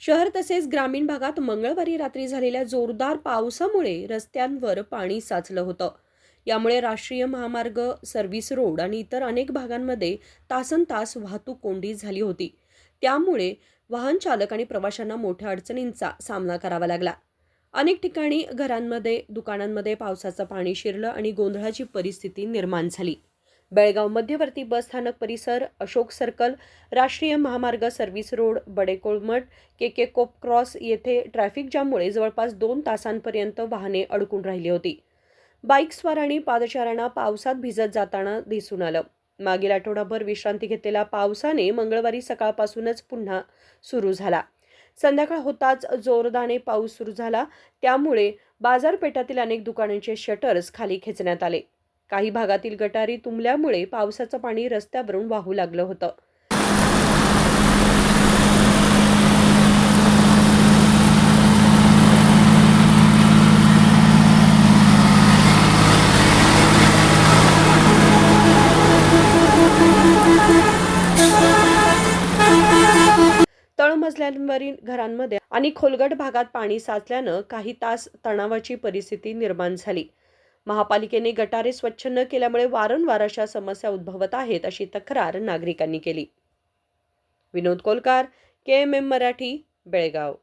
शहर तसेच ग्रामीण भागात मंगळवारी रात्री झालेल्या जोरदार पावसामुळे रस्त्यांवर पाणी साचलं होतं. यामुळे राष्ट्रीय महामार्ग सर्व्हिस रोड आणि इतर अनेक भागांमध्ये तासन तास वाहतूक कोंडी झाली होती. त्यामुळे वाहन चालक आणि प्रवाशांना मोठ्या अडचणींचा सामना करावा लागला. अनेक ठिकाणी घरांमध्ये दुकानांमध्ये पावसाचं पाणी शिरलं आणि गोंधळाची परिस्थिती निर्माण झाली. बेळगाव मध्यवर्ती बस स्थानक परिसर अशोक सर्कल राष्ट्रीय महामार्ग service road Badekolmath K K Kop cross येथे ट्रॅफिक जाममुळे जवळपास दोन तासांपर्यंत वाहने अडकून राहिली होती. बाईकस्वार आणि पादचाऱ्यांना पावसात भिजत जाताना दिसून आलं. मागील आठवडाभर विश्रांती घेतलेला पावसाने मंगळवारी सकाळपासूनच पुन्हा सुरू झाला. संध्याकाळ होताच जोरदाने पाऊस सुरू झाला. त्यामुळे बाजारपेठातील अनेक दुकानांचे शटर्स खाली खेचण्यात आले. काही भागातील गटारी तुंबल्यामुळे पावसाचं पाणी रस्त्यावरून वाहू लागलं होतं. तळमजल्यांवरील घरांमध्ये आणि खोलगट भागात पाणी साचल्यानं काही तास तणावाची परिस्थिती निर्माण झाली. महापालिकेने गटारे स्वच्छ न केल्यामुळे वारंवार अशा समस्या उद्भवत आहेत अशी तक्रार नागरिकांनी केली. Vinod Kolkar K M M Marathi Belgaum.